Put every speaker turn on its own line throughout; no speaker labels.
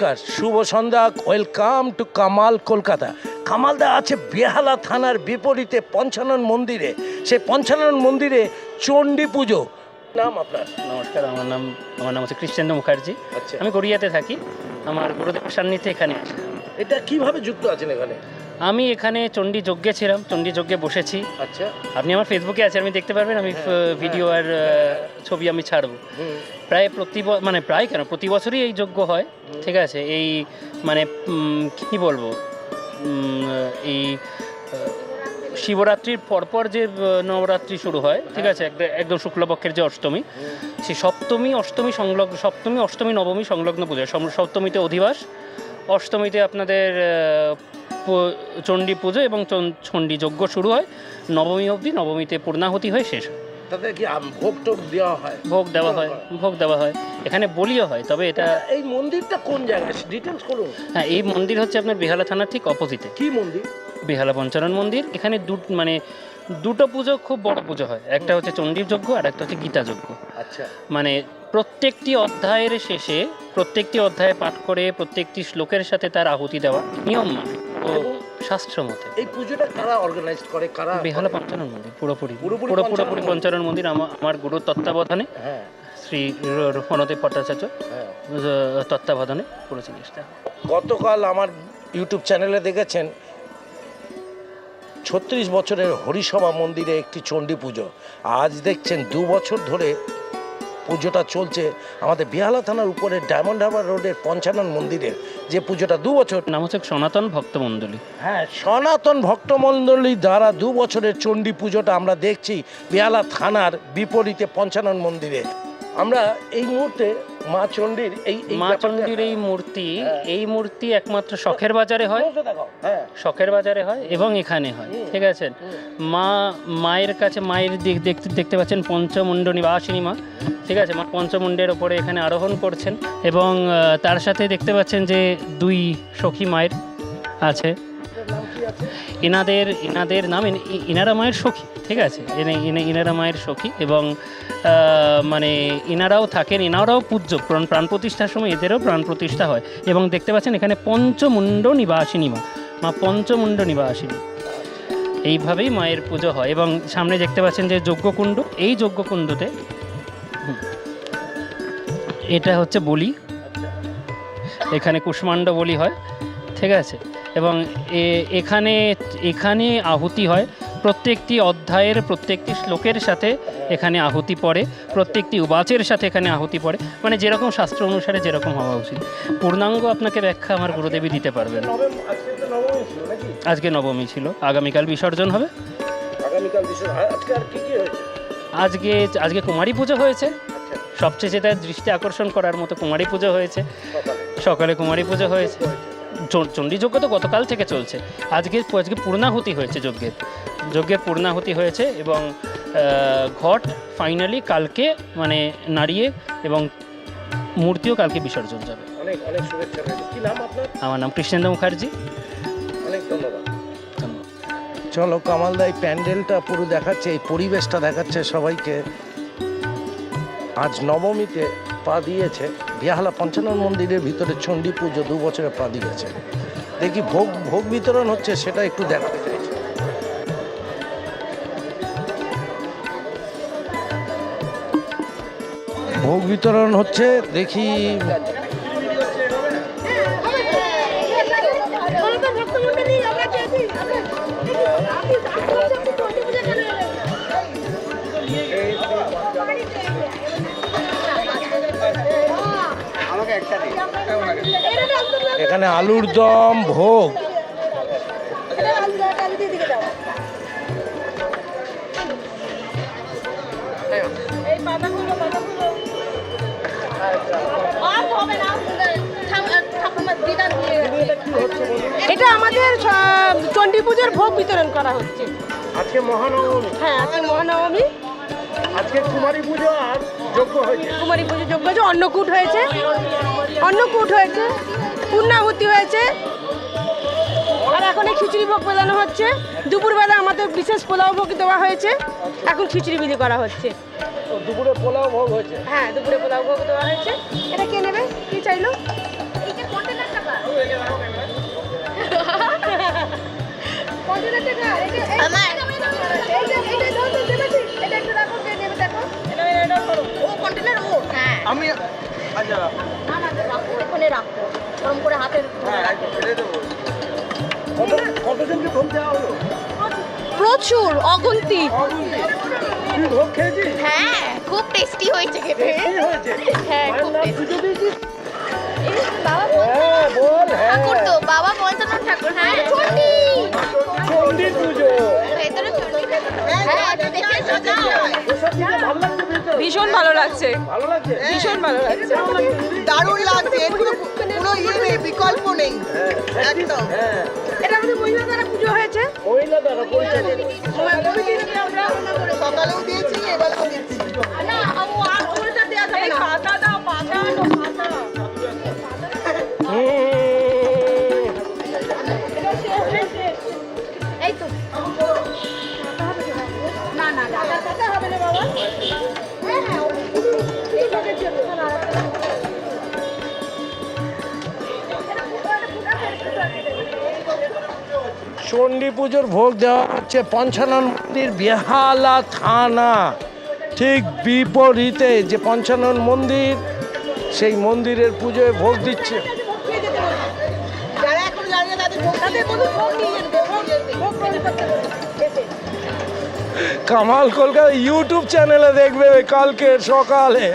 নমস্কার শুভ সন্ধ্যা ওয়েলকাম টু কামাল কলকাতা কামালদা আছে বেহালা থানার বিপরীতে পঞ্চানন মন্দিরে। সে পঞ্চানন মন্দিরে চণ্ডী পুজো। নাম আপনার?
নমস্কার আমার নাম আমার নাম হচ্ছে কৃষ্ণেন্দ্র মুখার্জি।
আচ্ছা।
আমি গড়িয়াতে থাকি। আমার গুরুদেব সান্নিধ্যে এখানে।
এটা কীভাবে যুক্ত আছেন এখানে?
আমি এখানে চণ্ডী যজ্ঞে ছিলাম চণ্ডী যজ্ঞে বসেছি।
আচ্ছা।
আপনি আমার ফেসবুকে আছে আপনি দেখতে পারবেন আমি
হ্যাঁ,
ভিডিও আর ছবি আমি ছাড়বো। প্রায় প্রতি মানে প্রায় কেন? প্রতি বছরই এই যজ্ঞ হয় ঠিক আছে? এই মানে কি বলব? এই শিবরাত্রির পরপর যে নবরাত্রি শুরু হয় ঠিক আছে? একদম- একদম শুক্লপক্ষের যে অষ্টমী সেই সপ্তমী অষ্টমী সংলগ্ন সপ্তমী অষ্টমী নবমী সংলগ্ন পুজো সপ্তমীতে অধিবাস অষ্টমীতে আপনাদের চণ্ডী পুজো এবং চণ্ডী যজ্ঞ শুরু হয়। নবমী অবধি নবমীতে পূর্ণাহুতি হয়ে শেষ। হয়
কি ভোগ টোগ দেওয়া হয়?
ভোগ দেওয়া হয় ভোগ দেওয়া হয়। এখানে বলিও হয় তবে এটা
এই মন্দিরটা কোন জায়গায়? ডিটেলস করুন।
হ্যাঁ এই মন্দির হচ্ছে আপনার বেহালা থানার ঠিক অপোজিটে
কি মন্দির?
বেহালা পঞ্চানন মন্দির। এখানে দু মানে দুটো পুজো খুব বড় পুজো হয়। একটা হচ্ছে চণ্ডী যজ্ঞ আর একটা হচ্ছে গীতা যজ্ঞ।
আচ্ছা।
মানে প্রত্যেকটি অধ্যায়ের শেষে প্রত্যেকটি অধ্যায় পাঠ করে প্রত্যেকটি শ্লোকের সাথে তার আহুতি দেওয়া। নিয়ম মানে। ও শাস্ত্র মতে
এই পুজোটা কারা অর্গানাইজ করে কারা
বেহালা পঞ্চানন মন্দির পুরোপুরি। পুরো পুরোপুরি। পঞ্চানন মন্দির আমার গুরুর তত্ত্বাবধানে
হ্যাঁ।
শ্রী র- রণদেব ভট্টাচার্য
হ্যাঁ।
তত্ত্বাবধানে পুরো জিনিসটা
গতকাল আমার ইউটিউব চ্যানেলে দেখেছেন ছত্রিশ বছরের হরিসভা মন্দিরে একটি চণ্ডী পুজো। আজ দেখছেন দু বছর ধরে পুজোটা চলছে আমাদের বেহালা থানার উপরে ডায়মন্ড হারবার রোডের পঞ্চানন মন্দিরের যে পুজোটা দু বছর
নাম হচ্ছে সনাতন ভক্তমন্ডলী
হ্যাঁ সনাতন ভক্তমণ্ডলী দ্বারা দু বছরের চণ্ডী পুজোটা আমরা দেখছি বেহালা থানার বিপরীতে পঞ্চানন মন্দিরে। আমরা এই মুহূর্তে মা চণ্ডীর এই
মা চণ্ডীর এই মূর্তি
হ্যাঁ।
এই মূর্তি একমাত্র শখের বাজারে হয়।
হ্যাঁ।
শখের বাজারে হয় এবং এখানে হয় ঠিক আছে? মা মায়ের কাছে মায়ের দিক- দেখতে দেখতে পাচ্ছেন পঞ্চমুণ্ড নিবাসিনী মা ঠিক আছে? মা পঞ্চমুণ্ডের ওপরে এখানে আরোহণ করছেন এবং তার সাথে দেখতে পাচ্ছেন যে দুই সখী মায়ের আছে। ইনাদের ইনাদের নাম ইনারা মায়ের সখী, ঠিক আছে? ইনি- ইনি- ইনারা মায়ের সখী এবং মানে ইনারাও থাকেন, ইনারাও পূজ্য, প্রাণ প্রতিষ্ঠার সময় এদেরও প্রাণ প্রতিষ্ঠা হয়। এবং দেখতে পাচ্ছেন এখানে পঞ্চমুণ্ড নিবাসিনী মা মা পঞ্চমুণ্ড নিবাসিনী। এইভাবেই মায়ের পুজো হয় এবং সামনে দেখতে পাচ্ছেন যে যজ্ঞকুণ্ড, এই যজ্ঞকুণ্ডতে এটা হচ্ছে বলি। এখানে কুষ্মাণ্ড বলি হয়, ঠিক আছে? এবং এখানে এখানে আহুতি হয়। প্রত্যেকটি অধ্যায়ের, প্রত্যেকটি শ্লোকের সাথে এখানে আহুতি পড়ে। প্রত্যেকটি উবাচের সাথে এখানে আহুতি পড়ে। মানে যেরকম শাস্ত্র অনুসারে যেরকম হওয়া উচিত। পূর্ণাঙ্গ আপনাকে ব্যাখ্যা আমার গুরুদেবী দিতে পারবেন।
আজকে নবমী ছিল।
আগামীকাল বিসর্জন হবে।
আজকে
আজকে কুমারী পুজো হয়েছে। সবচেয়ে যেটা দৃষ্টি আকর্ষণ করার মতো কুমারী পুজো হয়েছে।
সকালে
কুমারী পুজো হয়েছে। চ- চণ্ডী যজ্ঞ তো গতকাল থেকে চলছে। আজকে আজকে পূর্ণাহুতি হয়েছে যজ্ঞের। যজ্ঞের পূর্ণাহুতি হয়েছে এবং ঘট ফাইনালি কালকে মানে নাড়িয়ে এবং মূর্তিও কালকে বিসর্জন যাবে।
অনেক অনেক শুভেচ্ছা রইল। কি নাম আপনার?
আমার নাম কৃষ্ণেন্দ্র মুখার্জি।
অনেক ধন্যবাদ।
ধন্যবাদ।
চলো কামালদা এই প্যান্ডেলটা পুরো দেখাচ্ছে এই পরিবেশটা দেখাচ্ছে সবাইকে। আজ নবমীতে পা দিয়েছে বিহালা পঞ্চানন মন্দিরের ভিতরে চণ্ডী পুজো দু বছরে পা দিয়েছে দেখি ভোগ ভোগ বিতরণ হচ্ছে সেটা একটু দেখাতে ভোগ বিতরণ হচ্ছে দেখি এখানে আলুর দম ভোগ।
এটা আমাদের চণ্ডী পুজোর ভোগ বিতরণ করা হচ্ছে।
আজকে মহানবমী।
হ্যাঁ আজকে মহানবমী।
আজকে কুমারী পুজো আর যোগ্য হয়েছে।
কুমারী পুজো যোগ্য হয়েছে অন্নকূট হয়েছে। অন্নকূট হয়েছে পূর্ণাহুতি হয়েছে। আর এখন এই খিচুড়ি ভোগ প্রদানো হচ্ছে। দুপুরবেলা আমাদের বিশেষ পোলাও ভোগ দেওয়া হয়েছে। এখন খিচুড়ি বিলি করা হচ্ছে।
দুপুরে পোলাও ভোগ হয়েছে?
হ্যাঁ দুপুরে পোলাও ভোগ দেওয়া হয়েছে। এটা কে নেবে? কি চাইলো?
আমার। হ্যাঁ খুব টেস্টি হয়েছে খেতে। হ্যাঁ খুব টেস্টি
পুজো দিয়েছিস
বাবা
হ্যাঁ বল হ্যাঁ।
ঠাকুর তো বাবা পঞ্চান্ন ঠাকুর হ্যাঁ। চন্ডী
চণ্ডী পুজো।
ভেতরে চন্ডী হ্যাঁ দেখে সোজা
এসব দিকে ভালো লাগছে ভেতর?
ভীষণ ভালো লাগছে। ভীষণ ভালো লাগছে।
দারুণ লাগছে এর কোনো কোনো ইয়ে নেই বিকল্প নেই। একদম।
হ্যাঁ।
এটা আমাদের মহিলা দ্বারা পুজো হয়েছে।
মহিলা দ্বারা
চণ্ডী পুজোর ভোগ দেওয়া হচ্ছে পঞ্চানন মন্দির বেহালা থানা। ঠিক বিপরীতে যে পঞ্চানন মন্দির সেই মন্দিরের পুজোয় ভোগ দিচ্ছে। কামাল কলকাতা ইউটিউব চ্যানেলে দেখবে কালকে সকালে।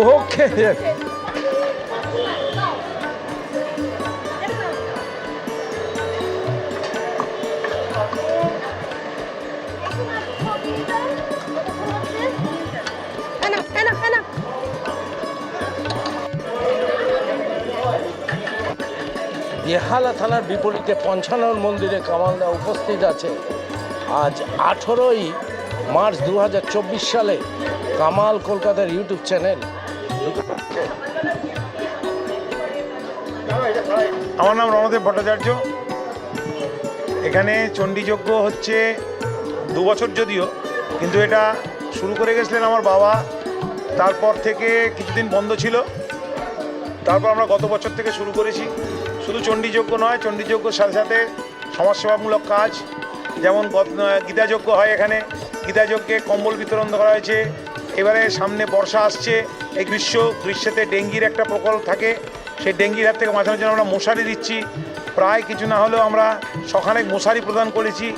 ভোগ খেয়ে বেহালা থানার বিপরীতে পঞ্চানন মন্দিরে কামালদা উপস্থিত আছে। আজ আঠেরোই মার্চ দু হাজার চব্বিশ সালে কামাল কলকাতার ইউটিউব চ্যানেল।
আমার নাম রণদেব ভট্টাচার্য। এখানে চণ্ডীযজ্ঞ হচ্ছে দু বছর যদিও, কিন্তু এটা শুরু করে গেছিলেন আমার বাবা। তারপর থেকে কিছুদিন বন্ধ ছিল। তারপর আমরা গত বছর থেকে শুরু করেছি। শুধু চণ্ডীযজ্ঞ নয় চণ্ডীযজ্ঞর সাথে সাথে সমাজসেবামূলক কাজ, যেমন গত- গীতাযজ্ঞ হয় এখানে। গীতাযজ্ঞে কম্বল বিতরণ করা হয়েছে। এবারে সামনে বর্ষা আসছে, এই গ্রীষ্ম, গ্রীষ্মেতে ডেঙ্গির একটা প্রকল্প থাকে। সেই ডেঙ্গির হাত থেকে বাঁচানোর জন্য আমরা মশারি দিচ্ছি। প্রায় কিছু না হলেও আমরা সখানেক মশারি প্রদান করেছি।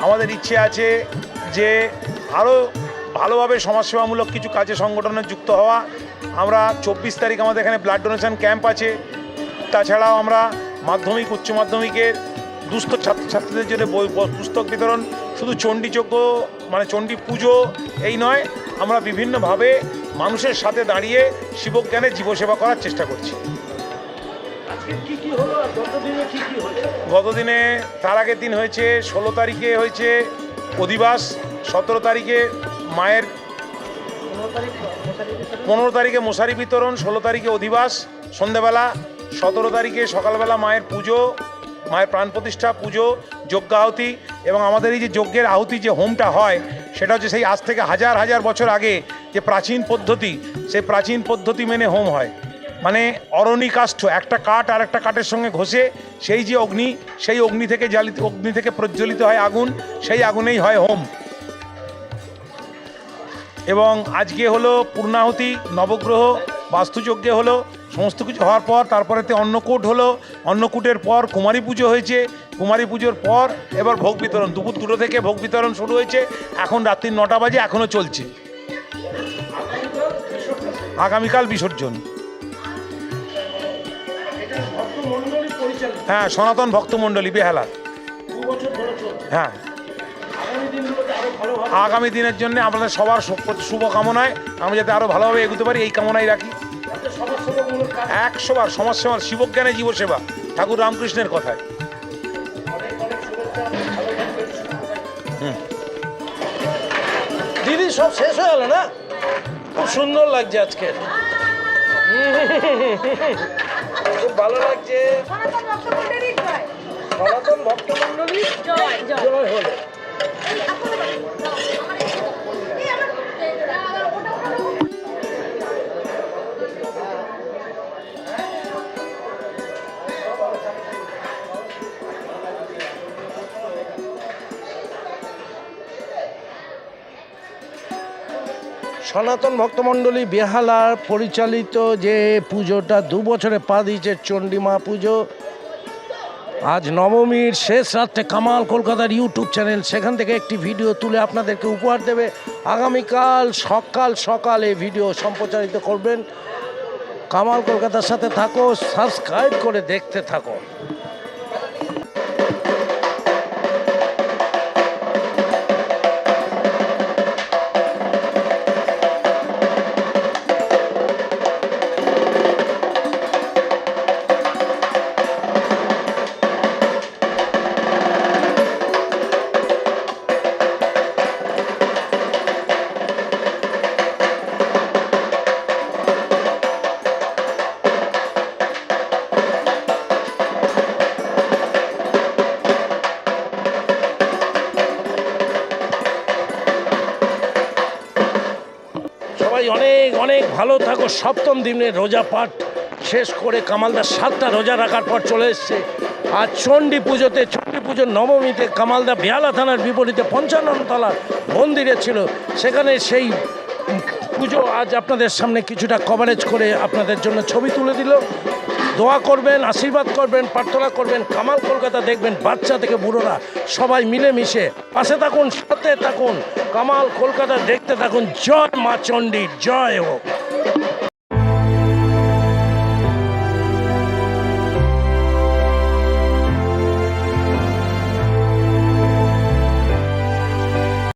আমাদের ইচ্ছে আছে যে আরও ভালোভাবে সমাজসেবামূলক কিছু কাজে সংগঠনে যুক্ত হওয়া। আমরা চব্বিশ তারিখ আমাদের এখানে ব্লাড ডোনেশন ক্যাম্প আছে। তাছাড়াও আমরা মাধ্যমিক উচ্চ মাধ্যমিকের দুস্থ ছাত্রছাত্রীদের জন্য বই পুস্তক বিতরণ শুধু চণ্ডীযজ্ঞ মানে চণ্ডী পুজো এই নয় আমরা বিভিন্নভাবে মানুষের সাথে দাঁড়িয়ে শিবজ্ঞানে জীবসেবা করার চেষ্টা করছি।
গতদিনে
তার আগের দিন হয়েছে ষোলো তারিখে হয়েছে অধিবাস সতেরো তারিখে মায়ের পনেরো তারিখে মশারি বিতরণ ষোলো তারিখে অধিবাস সন্ধেবেলা সতেরো তারিখে সকালবেলা মায়ের পুজো, মায়ের প্রাণ প্রতিষ্ঠা, পুজো, যজ্ঞাহুতি এবং আমাদের এই যে যজ্ঞের আহুতি যে হোমটা হয়, সেটা হচ্ছে সেই আজ থেকে হাজার হাজার বছর আগে যে প্রাচীন পদ্ধতি, সেই প্রাচীন পদ্ধতি মেনে হোম হয়। মানে অরণি কাষ্ঠ একটা কাঠ আর একটা কাঠের সঙ্গে ঘষে সেই যে অগ্নি, সেই অগ্নি থেকে জ্বালিত, অগ্নি থেকে প্রজ্বলিত হয় আগুন, সেই আগুনেই হয় হোম। এবং আজকে হলো পূর্ণাহুতি, নবগ্রহ, বাস্তুযজ্ঞে হলো সমস্ত কিছু হওয়ার পর তারপরেতে অন্নকূট হলো। অন্নকূটের পর কুমারী পুজো হয়েছে। কুমারী পুজোর পর এবার ভোগ বিতরণ। দুপুর দুটো থেকে ভোগ বিতরণ শুরু হয়েছে। এখন রাত্রি নটা বাজে এখনও চলছে। আগামীকাল বিসর্জন। হ্যাঁ সনাতন ভক্তমণ্ডলী, বেহালা।
দু বছর ধরে চলছে
হ্যাঁ।
আগামী
দিনের জন্য আপনাদের সবার শু- শুভ কামনায় আমরা যাতে আরও ভালোভাবে এগোতে পারি, এই কামনাই রাখি।
সমাজসেবামূলক কাজ
একশো বার সমাজসেবা শিবজ্ঞানে জীবসেবা ঠাকুর রামকৃষ্ণের কথায়।
দিদি সব শেষ হয়ে গেল না? খুব সুন্দর লাগছে আজকে। খুব ভালো লাগছে।
সনাতন ভক্তমণ্ডলী জয়।
সনাতন
জয়, জয়।
জয় হলো। সনাতন ভক্তমণ্ডলী বেহালার পরিচালিত যে পুজোটা দু বছরে পা দিয়েছে চণ্ডীমা পুজো, আজ নবমীর শেষ রাত্রে কামাল কলকাতার ইউটিউব চ্যানেল, সেখান থেকে একটি ভিডিও তুলে আপনাদেরকে উপহার দেবে। আগামীকাল সকাল সকাল এই ভিডিও সম্প্রচারিত করবেন। কামাল কলকাতার সাথে থাকো, সাবস্ক্রাইব করে দেখতে থাকো। সবাই অনেক অনেক ভালো থাকো। সপ্তম দিনে রোজা পাঠ শেষ করে কামালদা সাতটা রোজা রাখার পর চলে এসছে। আর চণ্ডী পুজোতে, চণ্ডী পুজোর নবমীতে কামালদা বেয়ালা থানার বিপরীতে পঞ্চাননতলা মন্দিরে ছিল। সেখানে সেই পুজো আজ আপনাদের সামনে কিছুটা কভারেজ করে আপনাদের জন্য ছবি তুলে দিল। দোয়া করবেন, আশীর্বাদ করবেন, প্রার্থনা করবেন, কামাল কলকাতা দেখবেন, বাচ্চা থেকে বুড়োরা সবাই মিলেমিশে। পাশে থাকুন, সাথে থাকুন, কামাল কলকাতা দেখতে থাকুন। জয় মা চণ্ডী, জয় হোক।